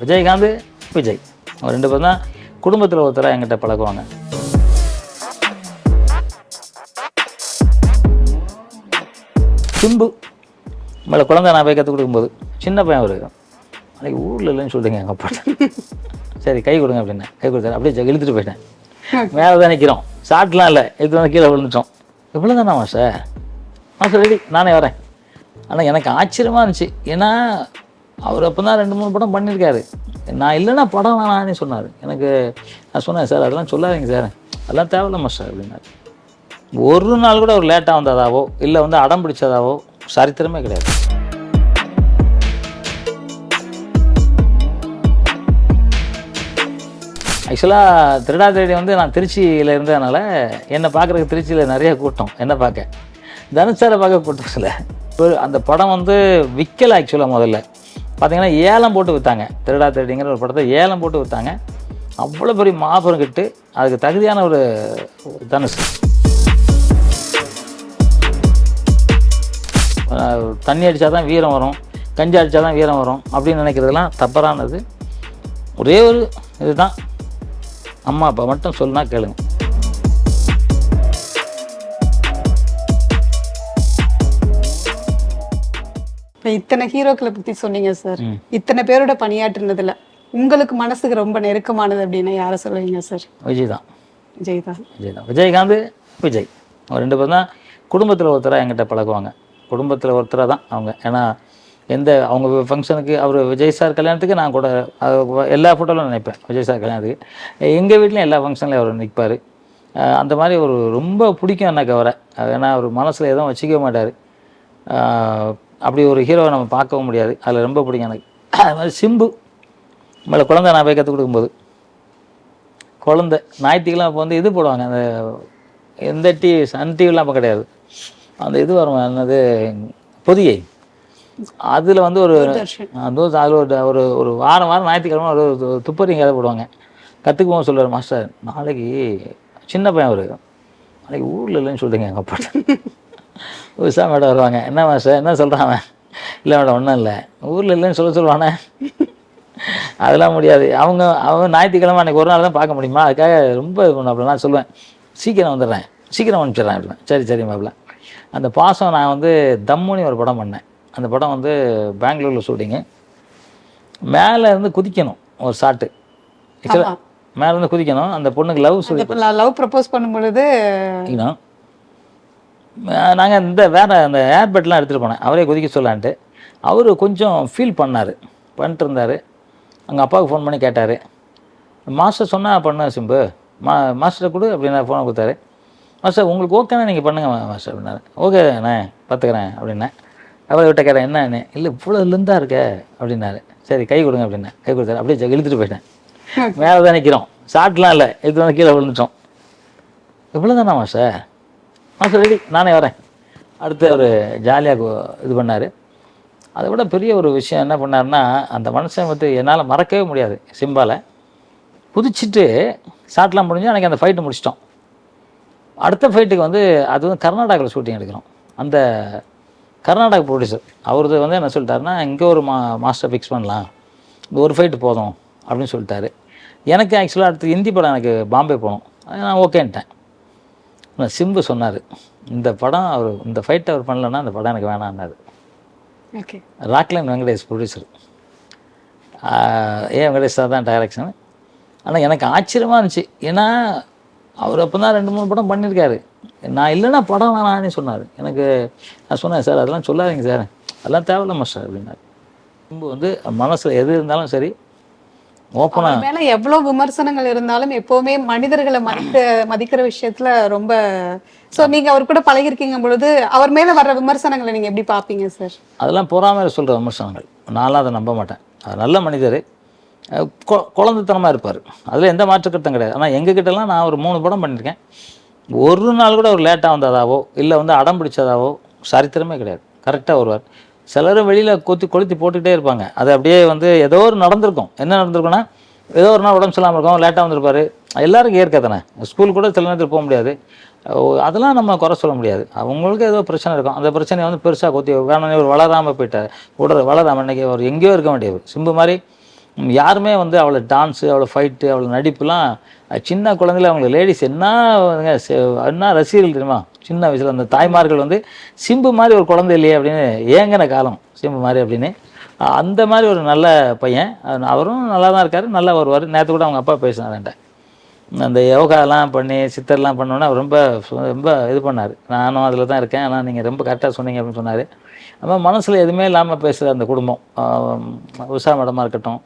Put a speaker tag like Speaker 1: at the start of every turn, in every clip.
Speaker 1: விஜயகாந்த் விஜய். அவங்க ரெண்டு பேரும் தான் குடும்பத்தில் ஒருத்தராக என்கிட்ட பழகுவாங்க. சிம்பு மேலே குழந்தை நான் போய் கற்றுக் கொடுக்கும்போது சின்ன பையன் அவர் அன்றைக்கி ஊரில் இல்லைன்னு சொல்லிட்டுங்க எங்கள் அப்பா சரி கை கொடுங்க அப்படின்னேன். கை கொடுத்தாரு அப்படியே இழுத்துட்டு போயிட்டேன். மேலே தான் நிற்கிறோம் ஷார்ட்லாம் இல்லை. இது வந்து கீழே விழுந்துட்டோம். இவ்வளோ தானா சார் மாஸ்டர் ரெடி நானே வரேன். ஆனால் எனக்கு ஆச்சரியமாக இருந்துச்சு. ஏன்னா அவர் அப்போ தான் ரெண்டு மூணு படம் பண்ணியிருக்காரு. நான் இல்லைன்னா படம் வேணான்னு சொன்னார். எனக்கு நான் சொன்னேன் சார் அதெல்லாம் சொல்லாதீங்க சார். அதெல்லாம் தேவையில்ல சார் அப்படின்னாரு. ஒரு நாள் கூட அவர் லேட்டாக வந்ததாவோ இல்லை வந்து அடம் பிடிச்சதாவோ சரித்திரமே கிடையாது. ஆக்சுவலாக திருடா திருடி வந்து நான் திருச்சியில் இருந்ததுனால என்னை பார்க்குறதுக்கு திருச்சியில் நிறைய கூட்டம் என்ன பார்க்க. தனுசாரை பார்க்க கூட்டம் இல்லை. இப்போ அந்த படம் வந்து விற்கலை ஆக்சுவலாக முதல்ல. பார்த்தீங்கன்னா ஏலம் போட்டு விற்றாங்க திருடா திருடிங்கிற ஒரு படத்தை ஏலம் போட்டு விற்றாங்க அவ்வளோ பெரிய மாபெரும் கிட்டு. அதுக்கு தகுதியான ஒரு தனுசு தண்ணி அடித்தா தான் வீரம் வரும். கஞ்சி அடித்தா தான் வீரம் வரும். அப்படின்னு நினைக்கிறதெல்லாம் தப்பறானது ஒரே ஒரு இதுதான். அம்மா அப்பா மட்டும் சொல்லுனா கேளுங்க.
Speaker 2: இப்போ இத்தனை ஹீரோக்களை பத்தி சொன்னீங்க சார். இத்தனை பேரோட பணியாற்றுனதுல உங்களுக்கு மனசுக்கு ரொம்ப நெருக்கமானது அப்படின்னா யாரை சொல்லுவீங்க சார்?
Speaker 1: விஜய் தான்.
Speaker 2: விஜய் தான்.
Speaker 1: விஜய் தான். விஜயகாந்த் விஜய். அவங்க ரெண்டு பேரும் தான் குடும்பத்தில் ஒருத்தராக என்கிட்ட பழகுவாங்க. குடும்பத்தில் ஒருத்தராக தான் அவங்க. ஏன்னா எந்த அவங்க ஃபங்க்ஷனுக்கு அவர் விஜய் சார் கல்யாணத்துக்கு நான் கூட எல்லா ஃபோட்டோலும் நினைப்பேன். விஜய் சார் கல்யாணத்துக்கு. எங்கள் வீட்லேயும் எல்லா ஃபங்க்ஷன்லையும் அவர் நிற்பார் அந்த மாதிரி ஒரு ரொம்ப பிடிக்கும் எனக்கு அவரை. ஏன்னா அவர் மனசில் எதுவும் வச்சுக்க மாட்டார். அப்படி ஒரு ஹீரோவை நம்ம பார்க்கவும் முடியாது. அதில் ரொம்ப பிடிக்கும் எனக்கு. அது மாதிரி சிம்பு. மேலே குழந்தை நான் போய் கற்றுக் கொடுக்கும்போது. குழந்தை ஞாயிற்றுக்கிழமை இப்போ வந்து இது போடுவாங்க. அந்த எந்த டிவி சன் டிவிலாம் அப்போ கிடையாது. அந்த இது வரும். என்னது? பொதிகை அதில் வந்து ஒரு அதில் ஒரு ஒரு ஒரு வாரம் வாரம் ஞாயிற்றுக்கிழமை ஒரு துப்பறிங்க கதை போடுவாங்க. கற்றுக்குவோம் சொல்லுவார் மாஸ்டர். நாளைக்கு சின்ன பையன் அவர். நாளைக்கு ஊரில் இல்லைன்னு சொல்லிட்டுங்க எங்கள் அப்பாட்ட. உஷா மேடம் வருவாங்க. என்ன மாஸ்டர் என்ன சொல்கிறான் அவன்? இல்லை மேடம் ஒன்றும் இல்லை. ஊரில் இல்லைன்னு சொல்ல சொல்லுவானே. அதெல்லாம் முடியாது. அவங்க அவங்க ஞாயிற்றுக்கிழமை அன்றைக்கி ஒரு நாள் தான் பார்க்க முடியுமா? அதுக்காக ரொம்ப இது பண்ண அப்படிலாம் சொல்லுவேன். சீக்கிரம் வந்துடுறேன். சீக்கிரம் அனுப்பிச்சிடுறேன் அப்படின் சரி சரி மாப்பிள்ள அந்த பாசம் நான் வந்து தம்முனி ஒரு படம் பண்ணேன். அந்த படம் வந்து பெங்களூரில் ஷூட்டிங்கு. மேலே இருந்து குதிக்கணும். ஒரு ஷாட்டு
Speaker 2: ஆமா.
Speaker 1: மேலே இருந்து குதிக்கணும். அந்த பொண்ணுக்கு லவ் சொல்லி
Speaker 2: லவ் ப்ரப்போஸ் பண்ணும் பொழுது
Speaker 1: குதிக்கணும் நாங்கள் இந்த வேற அந்த ஏர்பெட்லாம் எடுத்துகிட்டு போனேன். அவரே குதிக்க சொல்லான்ட்டு. அவர் கொஞ்சம் ஃபீல் பண்ணார். பண்ணிட்டு இருந்தார் அவங்க அப்பாவுக்கு ஃபோன் பண்ணி கேட்டார். மாஸ்டர் சொன்னால் பண்ண சிம்பு. மா மாஸ்டர் கொடு அப்படின்னு ஃபோனை கொடுத்தாரு. மாஸ்டர் உங்களுக்கு ஓகேனா நீங்கள் பண்ணுங்க மாஸ்டர் அப்படின்னாரு. ஓகே நான் பார்த்துக்கிறேன் அப்படின்னேன். அவரை விட்ட கேட்டேன் என்னன்னு இல்லை இவ்வளோ இருந்தா இருக்க? அப்படின்னாரு. சரி கை கொடுங்க அப்படின்னேன். கை கொடுத்தாரு. அப்படியே இழுத்துட்டு போயிட்டேன். மேலே தான் நிற்கிறோம் ஷார்ட்லாம் இல்லை. இது கீழே விழுந்துட்டோம். இவ்வளோ தானா மாஸ்டர்? மாஸ்டர் ரெடி நானே வரேன். அடுத்து அவர் ஜாலியாக இது பண்ணார். அதை விட பெரிய ஒரு விஷயம் என்ன பண்ணாருன்னா அந்த மனுஷன் வந்து என்னால் மறக்கவே முடியாது சிம்பால. குதிச்சுட்டு ஷாட்லாம் முடிஞ்சு அன்றைக்கி அந்த ஃபைட்டு முடிச்சிட்டோம். அடுத்த ஃபைட்டுக்கு வந்து அது வந்து கர்நாடகாவில் ஷூட்டிங் எடுக்கிறோம். அந்த கர்நாடகா ப்ரொடியூசர் அவரது வந்து என்ன சொல்லிட்டாருன்னா இங்கே ஒரு மா மாஸ்டர் ஃபிக்ஸ் பண்ணலாம். இந்த ஒரு ஃபைட்டு போதும். அப்படின்னு சொல்லிட்டாரு. எனக்கு ஆக்சுவலாக அடுத்து ஹிந்தி படம் எனக்கு பாம்பே போகணும் நான் ஓகேன்ட்டேன். சிம்பு சொன்னார் இந்த படம் அவர் இந்த ஃபைட் அவர் பண்ணலன்னா அந்த படம் எனக்கு வேணான்னாரு
Speaker 2: ஓகே.
Speaker 1: ராக்லைன் வெங்கடேஷ் ப்ரொடியூசர் ஏ வெங்கடேஷ் சார் தான் டைரக்ஷன் ஆனால் எனக்கு ஆச்சரியமாக இருந்துச்சு. ஏன்னா அவர் அப்போ தான் ரெண்டு மூணு படம் பண்ணியிருக்காரு நான் இல்லைன்னா படம் வேணான்னு சொன்னார். எனக்கு நான் சொன்னேன் சார் அதெல்லாம் சொல்லாதீங்க சார். அதெல்லாம் தேவையில்ல மாஸ்டர் அப்படின்னாரு. சிம்பு வந்து மனசில் எது இருந்தாலும் சரி ஓப்பனாக
Speaker 2: மேல எவ்வளவு விமர்சனங்கள் இருந்தாலும் எப்பவுமே மனிதர்களை மதிக்க மதிக்கிற விஷயத்துல ரொம்ப சோ நீங்க அவர் கூட பழகிருக்கீங்க பொழுது அவர் மேல வர்ற விமர்சனங்களை நீங்க எப்படி பாப்பீங்க சார்
Speaker 1: அதெல்லாம் பொறாமையில் சொல்கிற விமர்சனங்கள். நான்லாம் அதை நம்ப மாட்டேன். அவர் நல்ல மனிதர். குழந்தைத்தனமா இருப்பார். அதில் எந்த மாற்று கருத்தும் கிடையாது. ஆனால் எங்ககிட்டலாம் நான் ஒரு மூணு படம் பண்ணியிருக்கேன் ஒரு நாள் கூட அவர் லேட்டாக வந்ததாவோ இல்லை வந்து அடம் பிடிச்சதாவோ சரித்திரமே கிடையாது. கரெக்டாக வருவார். சிலரும் வெளியில் கொத்தி கொளுத்தி போட்டுக்கிட்டே இருப்பாங்க. அது அப்படியே வந்து ஏதோ ஒரு நடந்திருக்கும். என்ன நடந்திருக்குன்னா ஏதோ ஒரு நாள் உடம்பு சரியில்லாமல் இருக்கும் லேட்டாக வந்திருப்பாரு. எல்லாருக்கும் ஏற்க தானே. ஸ்கூல் கூட சில நேரத்தில் போக முடியாது. ஓ, அதெல்லாம் நம்ம குறை சொல்ல முடியாது. அவங்களுக்கு ஏதோ பிரச்சனை இருக்கும். அந்த பிரச்சனையை வந்து பெருசாக கொத்தி வேணும்னே ஒரு வளராமல் போயிட்டார். உடற வளராம இன்றைக்கி அவர் எங்கேயோ இருக்க வேண்டியவர். சிம்பு மாதிரி யாருமே வந்து அவளை டான்ஸு அவளை ஃபைட்டு அவளை நடிப்புலாம் சின்ன குழந்தையில அவங்களுக்கு லேடிஸ் என்ன என்ன ரசிகர்கள் தெரியுமா? சின்ன வயசில் அந்த தாய்மார்கள் வந்து சிம்பு மாதிரி ஒரு குழந்தை இல்லையே அப்படின்னு ஏங்கின காலம். சிம்பு மாதிரி அப்படின்னு. அந்த மாதிரி ஒரு நல்ல பையன். அவரும் நல்லா தான் இருக்கார். நல்லா வருவார். நேற்று கூட அவங்க அப்பா பேசினார் என்கிட்ட. அந்த யோகாலாம் பண்ணி சித்தர்லாம் பண்ணோன்னே அவர் ரொம்ப சு- ரொம்ப இது பண்ணார். நானும் அதில் தான் இருக்கேன். ஆனால் நீங்கள் ரொம்ப கரெக்டாக சொன்னீங்க அப்படின்னு சொன்னார். நம்ம மனசில் எதுவுமே இல்லாமல் பேசுகிற அந்த குடும்பம். உஷா மேடமாக இருக்கட்டும்.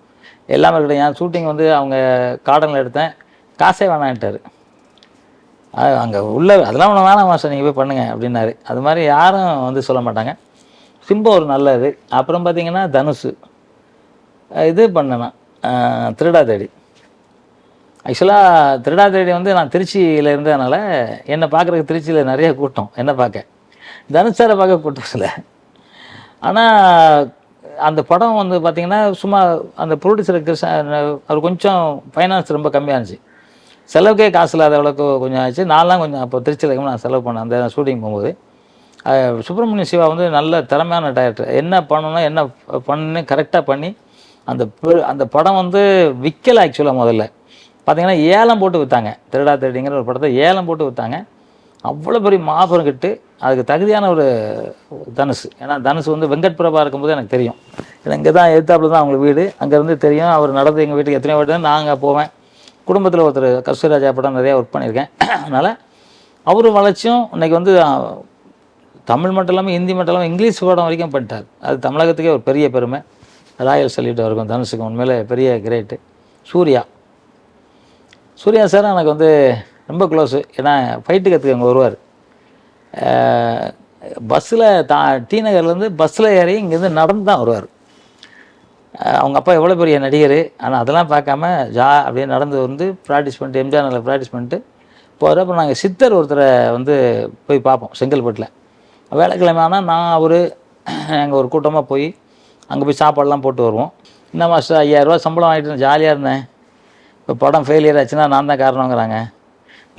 Speaker 1: எல்லாமே இருக்கட்டும். என் ஷூட்டிங் வந்து அவங்க கார்டனில் எடுத்தேன். காசே வேணான்ட்டார் அங்கே உள்ள அதெல்லாம் ஒன்று வேணாம் மாஸ்டர் நீங்கள் போய் பண்ணுங்கள் அப்படின்னாரு. அது மாதிரி யாரும் வந்து சொல்ல மாட்டாங்க. சிம்பு ஒரு நல்லது. அப்புறம் பார்த்தீங்கன்னா தனுஷு இது பண்ணேன் திருடா தேடி ஆக்சுவலாக திருடா தேடி வந்து நான் திருச்சியில் இருந்ததுனால என்னை பார்க்குறதுக்கு திருச்சியில் நிறைய கூட்டம். என்ன பார்க்க தனுஷ் சாரை பார்க்க கூட்டம் இல்லை. ஆனால் அந்த படம் வந்து பார்த்திங்கன்னா சும்மா அந்த ப்ரொடியூசர் கிருஷ்ண அவர் கொஞ்சம் ஃபைனான்ஸ் ரொம்ப கம்மியாக இருந்துச்சு. செலவுக்கே காசு இல்லாத அளவுக்கு கொஞ்சம் ஆச்சு. நான்லாம் கொஞ்சம் அப்போ திருச்சியில் நான் செலவு பண்ணேன். அந்த ஷூட்டிங் போகும்போது. சுப்பிரமணிய சிவா வந்து நல்ல திறமையான டைரக்டர் என்ன பண்ணணும் என்ன பண்ணு கரெக்டாக பண்ணி அந்த அந்த படம் வந்து விற்கலை ஆக்சுவலாக முதல்ல. பார்த்தீங்கன்னா ஏலம் போட்டு விற்றாங்க திருடா திருடிங்கிற ஒரு படத்தை ஏலம் போட்டு விற்றாங்க அவ்வளோ பெரிய மாபெரும் கிட்டு. அதுக்கு தகுதியான ஒரு தனுஷ் ஏன்னா தனுஷ் வந்து வெங்கட் பிரபா இருக்கும்போது எனக்கு தெரியும். இங்கே தான் எதிர்த்தாப்புல தான் அவங்க வீடு. அங்கேருந்து தெரியும் அவர் நடந்து எங்கள் வீட்டுக்கு எத்தனையோ வாட்டி நாங்கள் போவேன். குடும்பத்தில் ஒருத்தர் கஸ்தூராஜா படம் நிறையா ஒர்க் பண்ணியிருக்கேன். அதனால் அவர் வளர்ச்சியும் இன்னைக்கு வந்து தமிழ் மட்டும் இல்லாமல் ஹிந்தி மட்டும் இல்லாமல் இங்கிலீஷ் படம் வரைக்கும் பண்ணிட்டார். அது தமிழகத்துக்கே ஒரு பெரிய பெருமை. ராயல் சல்யூட் அவருக்கும் தனுஷுக்கும் உண்மையிலே பெரிய கிரேட்டு சூர்யா. சூர்யா சார் எனக்கு வந்து ரொம்ப க்ளோஸு ஏன்னா ஃபைட்டு கற்றுக்க அங்கே வருவார். பஸ்ஸில் தா டி நகர்லேருந்து பஸ்ஸில் ஏறி இங்கேருந்து நடந்து தான் வருவார். அவங்க அப்பா எவ்வளோ பெரிய நடிகர்? ஆனால் அதெல்லாம் பார்க்காம ஜா அப்படியே நடந்து வந்து ப்ராக்டிஸ் பண்ணிட்டு எம்ஜிஆர் நகரில் ப்ராக்டிஸ் பண்ணிட்டு போகிற அப்புறம் நாங்கள் சித்தர் ஒருத்தரை வந்து போய் பார்ப்போம் செங்கல்பட்டில். வேலைக்கிழமை ஆனால் நான் அவர் எங்கள் ஒரு கூட்டமாக போய் அங்கே போய் சாப்பாடெல்லாம் போட்டு வருவோம். என்ன மாஸ்டர் ஐயாயிரரூவா சம்பளம் வாங்கிட்டு ஜாலியாக இருந்தேன். இப்போ படம் ஃபெயிலியர் ஆச்சுன்னா நான் தான் காரணங்கிறாங்க.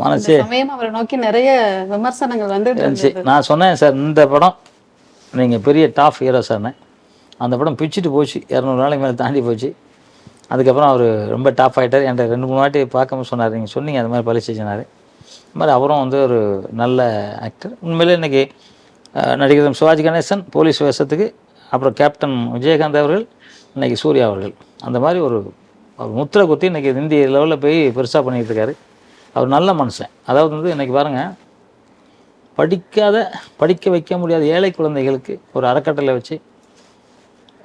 Speaker 1: மனசு
Speaker 2: அவரை நோக்கி நிறைய விமர்சனங்கள் இருந்தது.
Speaker 1: நான் சொன்னேன் சார் இந்த படம் நீங்கள் பெரிய டாப் ஹீரோ சார்னு. அந்த படம் பிச்சுட்டு போச்சு. இரநூறு நாளைக்கு மேலே தாண்டி போச்சு. அதுக்கப்புறம் அவர் ரொம்ப டாப் ஆகிட்டார் என்கிட்ட ரெண்டு மூணு வாட்டி பார்க்காம சொன்னார். நீங்கள் சொன்னீங்க அது மாதிரி பழிச்சு சொன்னார் அது மாதிரி அவரும் வந்து ஒரு நல்ல ஆக்டர் உண்மையிலே இன்றைக்கி நடிகர் சிவாஜி கணேசன் போலீஸ் வேஷத்துக்கு அப்புறம் கேப்டன் விஜயகாந்த் அவர்கள் இன்றைக்கி சூர்யா அவர்கள். அந்த மாதிரி ஒரு அவர் முத்திரை குத்தி இன்றைக்கி இந்திய லெவலில் போய் பெருசாக பண்ணிகிட்டு இருக்காரு. அவர் நல்ல மனுஷன். அதாவது வந்து இன்றைக்கி பாருங்கள் படிக்காத படிக்க வைக்க முடியாத ஏழை குழந்தைகளுக்கு ஒரு அறக்கட்டளை வச்சு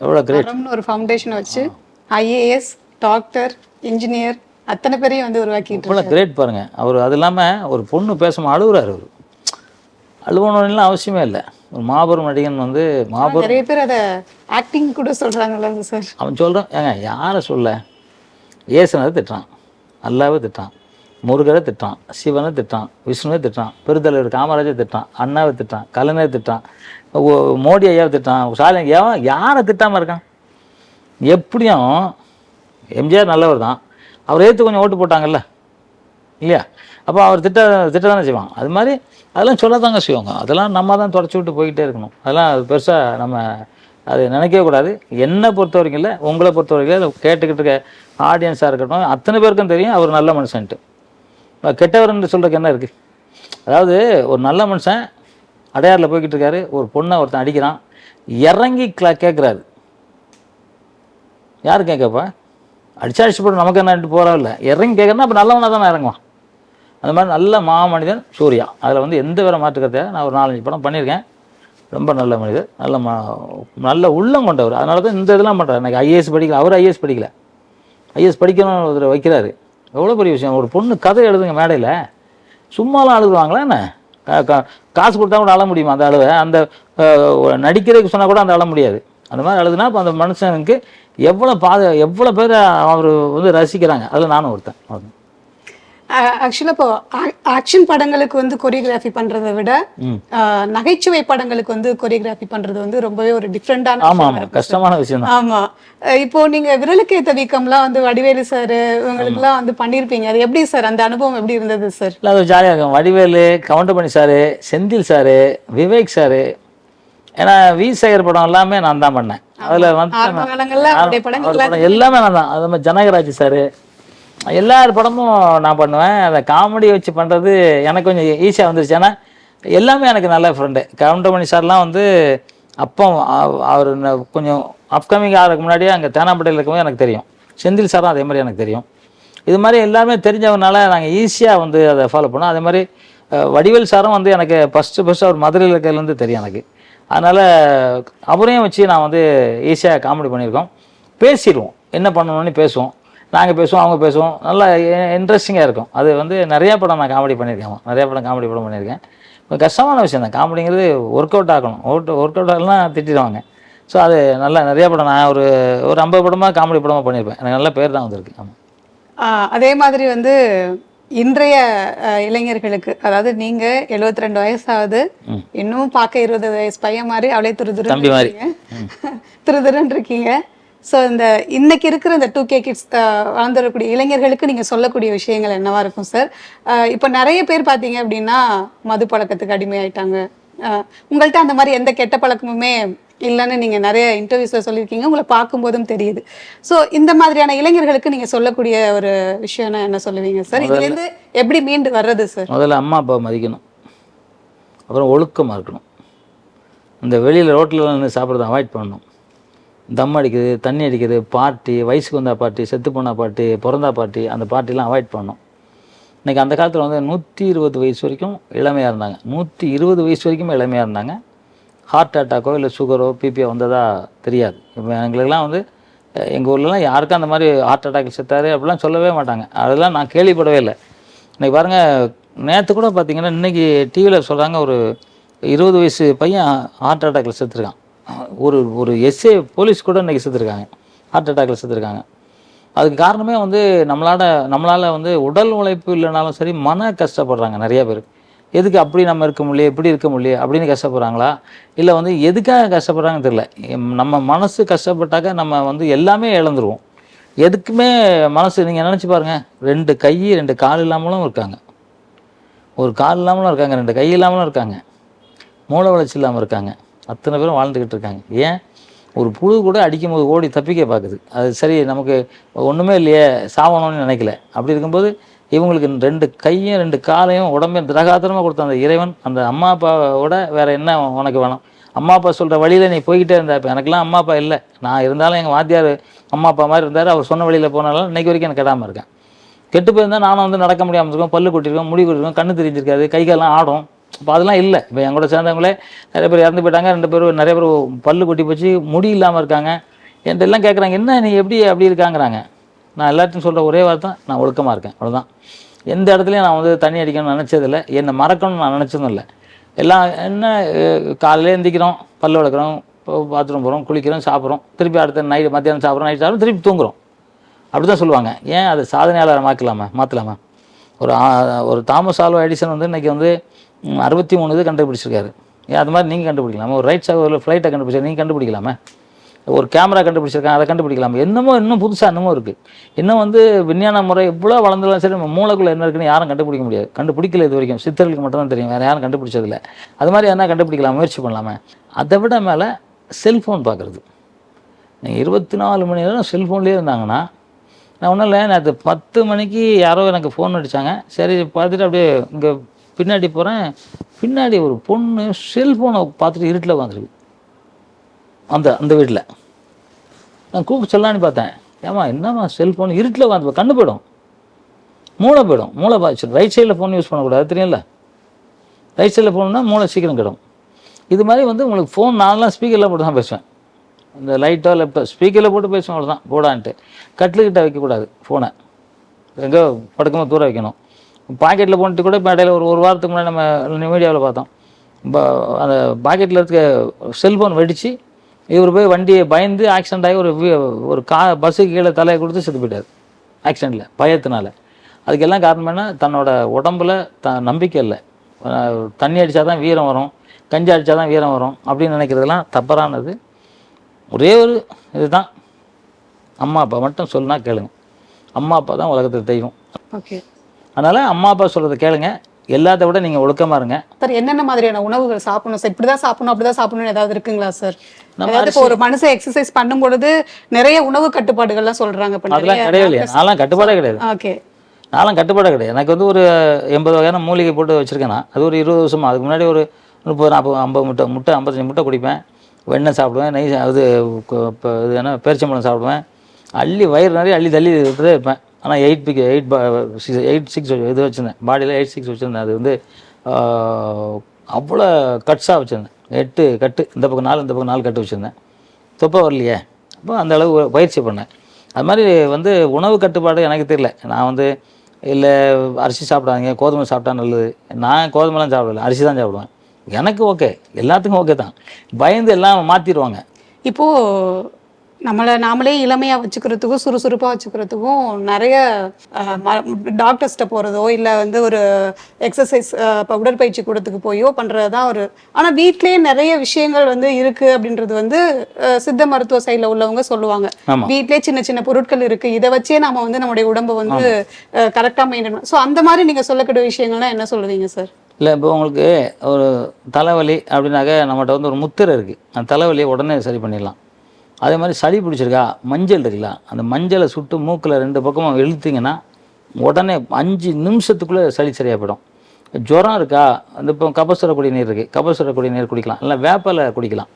Speaker 1: எவ்வளோ கிரேட்
Speaker 2: ஒரு ஃபவுண்டேஷனை வச்சு ஐஏஎஸ் டாக்டர் இன்ஜினியர் அத்தனை பேரையும் வந்து உருவாக்கிட்டு
Speaker 1: இவ்வளோ கிரேட் பாருங்க. அவர் அது இல்லாமல் ஒரு பொண்ணு பேசாம அழுகுறாரு அவர். அழுவணும்லாம் அவசியமே இல்லை. ஒரு மாபெரும் நடிகன் வந்து மாபெரும்
Speaker 2: நிறைய பேர் அதை ஆக்டிங் கூட சொல்றாங்கல்ல சார்
Speaker 1: அவன் சொல்கிறான் ஏங்க யாரை சொல்ல? ஏசுனதை திட்டுறான். அல்லாவே திட்டுறான். முருகரை திட்டுறான். சிவனை திட்டுறான். விஷ்ணுவை திட்டுறான். பெருந்தலைவர் காமராஜர் திட்டுறான். அண்ணாவை திட்டுறான். கலைஞரை திட்டுறான். ஓ- மோடி ஐயாவை திட்டான். ஸ்டாலின் ஏன் யாரை திட்டாமல் இருக்கான்? எப்படியும் எம்ஜிஆர் நல்லவர் தான். அவர் ஏற்று கொஞ்சம் ஓட்டு போட்டாங்கல்ல. இல்லையா? அப்போ அவர் திட்ட திட்ட தானே செய்வான். அது மாதிரி அதெல்லாம் சொல்ல தாங்க செய்வாங்க. அதெல்லாம் நம்ம தான் தொடச்சி விட்டு போய்கிட்டே இருக்கணும். அதெல்லாம் அது பெருசாக நம்ம அது நினைக்கவே கூடாது. என்னை பொறுத்த வரைக்கும் இல்லை உங்களை பொறுத்த வரைக்கும் இல்லை கேட்டுக்கிட்டு இருக்க ஆடியன்ஸாக இருக்கட்டும் அத்தனை பேருக்கும் தெரியும் அவர் நல்ல மனுஷன்ட்டு. இப்ப கெட்டவர்னு சொல்கிறதுக்கு என்ன இருக்குது அதாவது ஒரு நல்ல மனுஷன் அடையாறில் போய்கிட்டு இருக்காரு ஒரு பொண்ணை ஒருத்தன் அடிக்கிறான். இறங்கி கிளா கேட்குறாரு யார் கேட்கப்பா அடிச்சா அடிச்சு போட்டு நமக்கு என்ன போகிறோம் இல்லை. இறங்கி கேட்குறேன்னா அப்போ நல்லவனாக தானே இறங்குவான். அந்த மாதிரி நல்ல மாமனிதன் சூர்யா. அதில் வந்து எந்த வேறு மாற்றுக்கிறத நான் ஒரு நாலஞ்சு படம் பண்ணியிருக்கேன். ரொம்ப நல்ல மனிதர். நல்ல மா நல்ல உள்ளம் கொண்டவர். அதனால தான் இந்த இதெல்லாம் பண்ணுறாரு எனக்கு ஐஏஎஸ் படிக்கல. அவர் ஐஏஎஸ் படிக்கல. ஐஏஎஸ் படிக்கணும்னு ஒருத்தர் வைக்கிறாரு. எவ்வளோ பெரிய விஷயம். ஒரு பொண்ணு கதை எழுதுங்க மேடையில். சும்மாலாம் எழுதுவாங்களா என்ன? காசு கொடுத்தா கூட அழ முடியுமா அந்த அளவு அந்த நடிக்கிறதுக்கு சொன்னால் கூட அந்த அழ முடியாது. அந்த மாதிரி அழுதுனா இப்போ அந்த மனுஷனுக்கு எவ்வளோ பாது எவ்வளோ பேர் அவர் வந்து ரசிக்கிறாங்க. அதில் நானும் ஒருத்தன். அவ்வளவுதான்.
Speaker 2: ஆக்சுவலா இப்போ ஆக்ஷன் படங்களுக்கு வந்து கொரியோகிராஃபி பண்றதை விட நகைச்சுவை படங்களுக்கு வந்து கொரியோகிராஃபி பண்றது வந்து ரொம்பவே ஒரு டிஃப்ரெண்டான
Speaker 1: ஆமாம் ஆமாம் கஷ்டமான விஷயம் தான்.
Speaker 2: ஆமா. அஹ் இப்போ நீங்க விரலுக்கு ஏத்த வீக்கம்லாம் வந்து வடிவேலு சார் இவங்களுக்குலாம் வந்து பண்ணிருப்பீங்க. அது எப்படி சார் அந்த அனுபவம் எப்படி இருந்தது சார்
Speaker 1: இல்லை அது ஜாலியாக இருக்கும். Vadivelu Goundamani sir Senthil sir Vivek sir ஏன்னா வி. சேகர் படம் எல்லாமே நான் தான் பண்ணேன். அதில் வந்து எல்லாமே நான் தான். அது மாதிரி ஜனகராஜ் சார் எல்லார் படமும் நான் பண்ணுவேன். அந்த காமெடி வச்சு பண்ணுறது எனக்கு கொஞ்சம் e-, ஈஸியாக வந்துருச்சு. ஏன்னா எல்லாமே எனக்கு நல்ல ஃப்ரெண்டு கவுண்டமணி சார்லாம் வந்து அப்போ அவ- அவர் கொஞ்சம் அப்கமிங் ஆகிறதுக்கு முன்னாடியே அங்கே தேனாம்பேட்டையில் இருக்கும்போது எனக்கு தெரியும். செந்தில் சாரும் அதே மாதிரி எனக்கு தெரியும். இது மாதிரி எல்லாமே தெரிஞ்சவனால நாங்கள் ஈஸியாக வந்து அதை ஃபாலோ பண்ணோம். அதே மாதிரி வடிவேல் சாரும் வந்து எனக்கு ஃபஸ்ட்டு ஃபஸ்ட்டு அவர் மதுரையில் இருக்கிறதுலேருந்து தெரியும் எனக்கு. அதனால் அவரையும் வச்சு நான் வந்து ஈஸியாக காமெடி பண்ணியிருக்கோம். பேசிடுவோம். என்ன பண்ணணும்னு பேசுவோம். நாங்கள் பேசுவோம் அவங்க பேசுவோம். நல்லா இன்ட்ரெஸ்டிங்காக இருக்கும். அது வந்து நிறைய படம் நான் காமெடி பண்ணியிருக்கேன். நிறைய படம் காமெடி படம் பண்ணியிருக்கேன். இப்போ கஷ்டமான விஷயம் தான். காமெடிங்கிறது ஒர்க் அவுட் ஆகணும். ஒர்க் ஒர்க் அவுட் ஆகலாம் திட்டிடுவாங்க. ஸோ அது நல்லா நிறைய படம் நான் ஒரு ஒரு ஐம்பது படமாக காமெடி படமாக பண்ணியிருப்பேன். எனக்கு நல்ல பேர் தான் வந்திருக்கு. ஆமாம்
Speaker 2: அதே மாதிரி வந்து இன்றைய இளைஞர்களுக்கு அதாவது நீங்க 72 ரெண்டு வயசாகுது இன்னும் பார்க்க இருபது வயசு பையன் மாதிரி அவளே துரு
Speaker 1: தம்பி மாதிரி.
Speaker 2: துரு துருன்னு இருக்கீங்க. ஸோ இந்த இன்னைக்கு இருக்கிற இந்த டூ கே கிட்ஸ் வளர்ந்து வரக்கூடிய இளைஞர்களுக்கு நீங்க சொல்லக்கூடிய விஷயங்கள் என்னவா இருக்கும் சார் இப்போ நிறைய பேர் பார்த்தீங்க அப்படின்னா மது பழக்கத்துக்கு அடிமையாயிட்டாங்க. ஆஹ் உங்கள்ட்ட அந்த மாதிரி எந்த கெட்ட பழக்கமுமே இல்லைன்னு நீங்க நிறைய இன்டர்வியூஸ்ல சொல்லியிருக்கீங்க. உங்களை பார்க்கும்போதும் தெரியுது. ஸோ இந்த மாதிரியான இளைஞர்களுக்கு நீங்க சொல்லக்கூடிய ஒரு விஷயம்னா என்ன சொல்லுவீங்க சார் இதுல இருந்து எப்படி மீண்டு வர்றது சார்
Speaker 1: முதல்ல அம்மா அப்பா மதிக்கணும். அப்புறம் ஒழுக்கமாக இருக்கணும். இந்த வெளியில் ரோட்டில் சாப்பிட்றத அவாய்ட் பண்ணணும். தம் அடிக்குது தண்ணி அடிக்குது பார்ட்டி வயசுக்கு வந்தா பார்ட்டி செத்து போன பார்ட்டி பிறந்தா பார்ட்டி அந்த பார்ட்டிலாம் அவாய்ட் பண்ணோம் இன்றைக்கி அந்த காலத்தில் வந்து நூற்றி இருபது வயசு வரைக்கும் இளமையாக இருந்தாங்க. நூற்றி இருபது வயசு வரைக்கும் இளமையாக இருந்தாங்க. ஹார்ட் அட்டாக்கோ இல்லை சுகரோ பிபிஓ வந்ததா தெரியாது. இப்போ எங்களுக்கெல்லாம் வந்து எங்கள் ஊர்லலாம் யாருக்கும் அந்த மாதிரி ஹார்ட் அட்டாக் செத்தாரு அப்படிலாம் சொல்லவே மாட்டாங்க. அதெல்லாம் நான் கேள்விப்படவே இல்லை. இன்னைக்கு பாருங்கள் நேற்று கூட பார்த்தீங்கன்னா இன்னைக்கு டிவியில் சொல்கிறாங்க ஒரு இருபது வயசு பையன் ஹார்ட் அட்டாக்கில் செத்துருக்கான். ஒரு ஒரு எஸ்ஏ போலீஸ் கூட இன்னைக்கு செத்துருக்காங்க. ஹார்ட் அட்டாக்ல செத்துருக்காங்க. அதுக்கு காரணமே வந்து நம்மளால் நம்மளால் வந்து உடல் உழைப்பு இல்லைனாலும் சரி மன கஷ்டப்படுறாங்க நிறைய பேர். எதுக்கு அப்படி நம்ம இருக்க முடியல இப்படி இருக்க முடியல அப்படின்னு கஷ்டப்படுறாங்களா? இல்லை வந்து எதுக்காக கஷ்டப்படுறாங்கன்னு தெரியல. எம் நம்ம மனசு கஷ்டப்பட்டாக்க நம்ம வந்து எல்லாமே இழந்துருவோம். எதுக்குமே மனசு நீங்கள் நினச்சி பாருங்கள் ரெண்டு கை ரெண்டு கால் இல்லாமலும் இருக்காங்க. ஒரு கால் இல்லாமலும் இருக்காங்க ரெண்டு கை இல்லாமலும் இருக்காங்க. மூளை வளர்ச்சி இல்லாமல் இருக்காங்க. அத்தனை பேரும் வாழ்ந்துக்கிட்டு இருக்காங்க. ஏன்? ஒரு புழு கூட அடிக்கும் போது ஓடி தப்பிக்க பார்க்குது. அது சரி நமக்கு ஒன்றுமே இல்லையே சாவணும்னு நினைக்கல. அப்படி இருக்கும்போது இவங்களுக்கு ரெண்டு கையும் ரெண்டு காலையும் உடம்பையும் திரகாத்திரமாக கொடுத்த அந்த இறைவன் அந்த அம்மா அப்பாவோட வேறு என்ன உனக்கு வேணும்? அம்மா அப்பா சொல்கிற வழியில் நீ போய்கிட்டே இருந்தா இப்போ எனக்கெல்லாம் அம்மா அப்பா இல்லை. நான் இருந்தாலும் எங்கள் வாத்தியார் அம்மா அப்பா மாதிரி இருந்தார். அவர் சொன்ன வழியில் போனாலும் இன்றைக்கி வரைக்கும் எனக்கு கெடாமல் இருக்கேன். கெட்டு போயிருந்தால் நானும் வந்து நடக்க முடியாமல் இருக்கோம் பல்லு கொட்டிருக்கோம் முடி கொட்டிருக்கோம் கண்ணு தெரிஞ்சிருக்காது கை ஆடும். இப்போ அதெல்லாம் இல்லை. இப்போ என் கூட சேர்ந்தவங்களே நிறைய பேர் இறந்து போயிட்டாங்க. ரெண்டு பேரும் நிறைய பேர் பல்லு கொட்டி போச்சு. முடி இல்லாமல் இருக்காங்க. என்கிட்ட எல்லாம் கேட்குறாங்க என்ன நீ எப்படி அப்படி இருக்காங்கிறாங்க? நான் எல்லாத்தையும் சொல்கிற ஒரே வார்த்தை நான் ஒழுக்கமாக இருக்கேன். அவ்வளோதான் எந்த இடத்துலையும் நான் வந்து தண்ணி அடிக்கணும்னு நினச்சதில்லை. என்னை மறக்கணும்னு நான் நினச்சதும் இல்லை. எல்லாம் என்ன காலையில் காலையில எந்திக்கிறோம் பல்லு விளக்குறோம் பாத்ரூம் போகிறோம் குளிக்கிறோம் சாப்பிட்றோம். திருப்பி அடுத்த நைட் மத்தியானம் சாப்பிட்றோம் நைட் சாப்பிட்றோம் திருப்பி தூங்குறோம். அப்படி தான் சொல்லுவாங்க. ஏன் அது சாதனையாளரை மாற்றலாமா மாற்றலாமா ஒரு ஒரு தாமஸ் ஆல்வா எடிசன் வந்து இன்னைக்கு வந்து அறுபத்தி மூணு இது கண்டுபிடிச்சிருக்காரு. ஏன் அது மாதிரி நீங்கள் கண்டுபிடிக்கலாமா. ஒரு ரைட் சைடு ஃப்ளைட்டை கண்டுபிடிச்சா நீங்கள் கண்டுபிடிக்கலாமா. ஒரு கேமரா கண்டுபிடிச்சிருக்காங்க அதை கண்டுபிடிக்கலாமா. என்னமோ இன்னும் புதுசாக என்னமோ இருக்குது இன்னும் வந்து விஞ்ஞான முறை எவ்வளோ வளர்ந்தாலும் சரி நம்ம மூளைக்குள்ள என்ன இருக்குன்னு யாரும் கண்டுபிடிக்க முடியாது. கண்டுபிடிக்கல இது வரைக்கும். சித்தர்களுக்கு மட்டும்தான் தெரியும். வேறு யாரும் கண்டுபிடிச்சதில்ல. அது மாதிரி என்ன கண்டுபிடிக்கலாம் முயற்சி பண்ணலாமே. அதை விட மேலே செல்ஃபோன் பார்க்குறது. நீங்கள் இருபத்தி நாலு மணி நேரம் செல்ஃபோன்லேயே இருந்தாங்கன்னா நான் ஒன்றும் இல்லை நேற்று பத்து மணிக்கு யாரோ எனக்கு ஃபோன் அடித்தாங்க சரி பார்த்துட்டு அப்படியே இங்கே பின்னாடி போகிறேன் பின்னாடி ஒரு பொண்ணு செல்ஃபோனை பார்த்துட்டு இருட்டில் உட்காந்துருக்கு அந்த அந்த வீட்டில். நான் கூப்பிட்டு சொல்லலான்னு பார்த்தேன். ஏமா என்னம்மா செல்ஃபோன் இருட்டில் உட்காந்து கண்ணு போயிடும். மூளை போயிடும். மூளை பாதிச்சு ரைட் சைடில் ஃபோன் யூஸ் பண்ணக்கூடாது தெரியல ரைட் சைடில் ஃபோன்னா மூளை சீக்கிரம் கிடும். இது மாதிரி வந்து உங்களுக்கு ஃபோன் நான்லாம் ஸ்பீக்கரில் போட்டு தான் பேசுவேன். இந்த லைட்டோ லெப்டோ ஸ்பீக்கரில் போட்டு பேசுவேன் அவ்வளோதான் போடான்ட்டு. கட்டிலுக்கிட்ட வைக்கக்கூடாது ஃபோனை எங்கே படுக்கமாக தூர வைக்கணும். பாக்கெட்டில் போட்டு கூட இப்போ இடையில ஒரு ஒரு வாரத்துக்கு முன்னாடி நம்ம மீடியாவில் பார்த்தோம். அந்த பாக்கெட்டில் இருக்க செல்ஃபோன் வெடித்து இவர் போய் வண்டியை பயந்து ஆக்சிடென்ட் ஆகி ஒரு ஒரு கா பஸ்ஸுக்கு கீழே தலையை கொடுத்து செத்து போயிட்டார். ஆக்சிடெண்ட்டில் பயத்தினால. அதுக்கெல்லாம் காரணம் என்ன? தன்னோட உடம்புல த நம்பிக்கை இல்லை. தண்ணி அடித்தா தான் வீரம் வரும் கஞ்சி அடித்தா தான் வீரம் வரும் அப்படின்னு நினைக்கிறதெல்லாம் தப்பறானது ஒரே ஒரு இதுதான். அம்மா அப்பா மட்டும் சொல்லுனா கேளுங்க. அம்மா அப்பா தான் உலகத்துக்கு தெய்வம்.
Speaker 2: ஓகே
Speaker 1: அதனால் அம்மா அப்பா சொல்கிறத கேளுங்க. எல்லாத்த விட நீங்கள் ஒழுக்கமாக இருங்க.
Speaker 2: சார் என்னென்ன மாதிரியான உணவுகள் சாப்பிடணும்? சார் இப்படிதான் சாப்பிடணும் அப்படிதான் சாப்பிடணும் ஏதாவது இருக்குங்களா சார்? அதாவது இப்போ ஒரு மனுஷன் எக்ஸசைஸ் பண்ணும் பொழுது நிறைய உணவு கட்டுப்பாடுகள்லாம் சொல்றாங்க இப்போ
Speaker 1: அதெல்லாம் கிடையவே இல்லையா நான்லாம் கட்டுப்பாடே கிடையாது.
Speaker 2: ஓகே
Speaker 1: நான்லாம் கட்டுப்பாடே கிடையாது. எனக்கு வந்து ஒரு எண்பது வகையான மூலிகை போட்டு வச்சுருக்கேன் அது ஒரு இருபது வருஷமா. அதுக்கு முன்னாடி ஒரு முப்பது நாற்பது ஐம்பது முட்டை முட்டை ஐம்பத்தஞ்சு முட்டை குடிப்பேன். வெண்ணெய் சாப்பிடுவேன் நெய் சா- இது என்ன பேரிச்சம்பழம் சாப்பிடுவேன். அள்ளி வயிறு நிறைய அள்ளி தள்ளி இருப்பேன் ஆனால் eight big eight six eight six இது வச்சுருந்தேன். பாடியில் எயிட் சிக்ஸ் வச்சுருந்தேன். அது வந்து அவ்வளோ கட்ஸாக வச்சுருந்தேன். எட்டு கட்டு இந்த பக்கம் நாலு இந்த பக்கம் நாலு கட்டு வச்சுருந்தேன். தொப்பை வரலையே. அப்போ அந்த அளவு பயிற்சி பண்ணேன். அது மாதிரி வந்து உணவு கட்டுப்பாடு எனக்கு தெரியல. நான் வந்து இல்லை அரிசி சாப்பிடாதீங்க கோதுமை சாப்பிட்டா நல்லது. நான் கோதுமைலாம் சாப்பிடல அரிசி தான் சாப்பிடுவேன். எனக்கு ஓகே எல்லாத்துக்கும் ஓகே தான். பயந்து எல்லாம் மாற்றிடுவாங்க
Speaker 2: இப்போது நம்மளை நாமளே இளமையா வச்சுக்கிறதுக்கும் சுறுசுறுப்பா வச்சுக்கிறதுக்கும் நிறைய டாக்டர்ஸ்ட்ட போறதோ இல்ல வந்து ஒரு எக்ஸசைஸ் இப்போ உடற்பயிற்சி கூடத்துக்கு போயோ பண்றதுதான் ஒரு ஆனா வீட்லயே நிறைய விஷயங்கள் வந்து இருக்கு அப்படின்றது வந்து சித்த மருத்துவ சைடுல உள்ளவங்க சொல்லுவாங்க. வீட்லயே சின்ன சின்ன பொருட்கள் இருக்கு. இதை வச்சே நாம வந்து நம்மளுடைய உடம்பை வந்து கரெக்டா மெயின்டைன் ஸோ அந்த மாதிரி நீங்க சொல்லக்கூடிய விஷயங்கள்லாம் என்ன சொல்லுவீங்க சார்
Speaker 1: இல்லை இப்போ உங்களுக்கு ஒரு தலைவலி அப்படின்னாக்க நம்மகிட்ட வந்து ஒரு முத்திரை இருக்குது அந்த தலைவலியை உடனே சரி பண்ணிடலாம். அதே மாதிரி சளி பிடிச்சிருக்கா மஞ்சள் இருக்குல்ல அந்த மஞ்சளை சுட்டு மூக்கில் ரெண்டு பக்கமும் இழுத்திங்கன்னா உடனே அஞ்சு நிமிஷத்துக்குள்ளே சளி சரியாக போயிடும் ஜுரம் இருக்கா அந்த இப்போ கபசுர குடிநீர் இருக்குது கபசுர குடிநீர் குடிக்கலாம் இல்லை வேப்பலை குடிக்கலாம்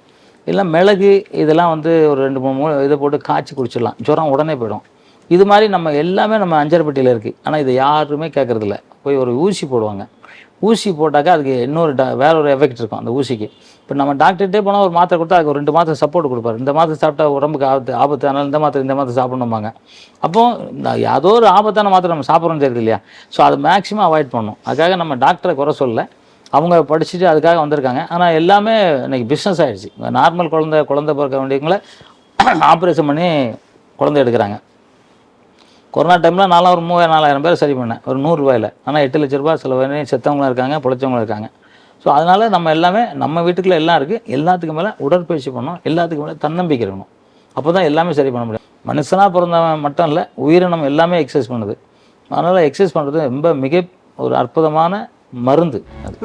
Speaker 1: இல்லை மிளகு இதெல்லாம் வந்து ஒரு ரெண்டு மூணு மூணு இதை போட்டு காய்ச்சி குடிச்சிடலாம் ஜுரம் உடனே போயிடும். இது மாதிரி நம்ம எல்லாமே நம்ம அஞ்சரைப்பட்டியில் இருக்குது ஆனால் இதை யாருமே கேட்குறதில்ல. போய் ஒரு ஊசி போடுவாங்க. ஊசி போட்டாக்கா அதுக்கு இன்னொரு ட வேற ஒரு எஃபெக்ட் இருக்கும் அந்த ஊசிக்கு. இப்போ நம்ம டாக்டர்கிட்டே போனால் ஒரு மாத்திரை கொடுத்தா அதுக்கு ஒரு ரெண்டு மாத்திரை சப்போர்ட் கொடுப்பாரு. இந்த மாத்திரை சாப்பிட்டா உடம்புக்கு ஆபத்து ஆபத்து அதனால் இந்த மாத்திரை இந்த மாத்திரை சாப்பிடணும்பாங்க. அப்போது ஏதோ ஒரு ஆபத்தான மாத்திரை நம்ம சாப்பிட்றோம்னு தெரியுது இல்லையா? ஸோ அதை மேக்ஸிமம் அவாய்ட் பண்ணும் அதுக்காக நம்ம டாக்டரை குறை சொல்லலை. அவங்க படிச்சுட்டு அதுக்காக வந்திருக்காங்க. ஆனால் எல்லாமே இன்றைக்கி பிஸ்னஸ் ஆகிடுச்சு நார்மல் குழந்தை குழந்தை பிறக்க வேண்டியவங்கள ஆப்ரேஷன் பண்ணி குழந்தை எடுக்கிறாங்க. கொரோனா டைமில் நாலாம் ஒரு மூவாயிரம் நாலாயிரம் பேர் சரி பண்ணேன். ஒரு நூறுரூவாயில் ஆனால் எட்டு லட்ச ரூபாய் சில பேர் செத்தவங்களும் இருக்காங்க பிழைச்சவங்களும் இருக்காங்க. ஸோ அதனால் நம்ம எல்லாமே நம்ம வீட்டுக்குள்ளே எல்லாம் இருக்குது எல்லாத்துக்கு மேலே உடற்பயிற்சி பண்ணணும். எல்லாத்துக்கு மேலே தன்னம்பிக்கை இருக்கணும். அப்போ தான் எல்லாமே சரி பண்ண முடியும். மனுஷனாக பிறந்தவன் மட்டும் இல்லை உயிரினம் எல்லாமே எக்ஸசைஸ் பண்ணுது. அதனால் எக்ஸசைஸ் பண்ணுறது ரொம்ப மிக ஒரு அற்புதமான மருந்து அது.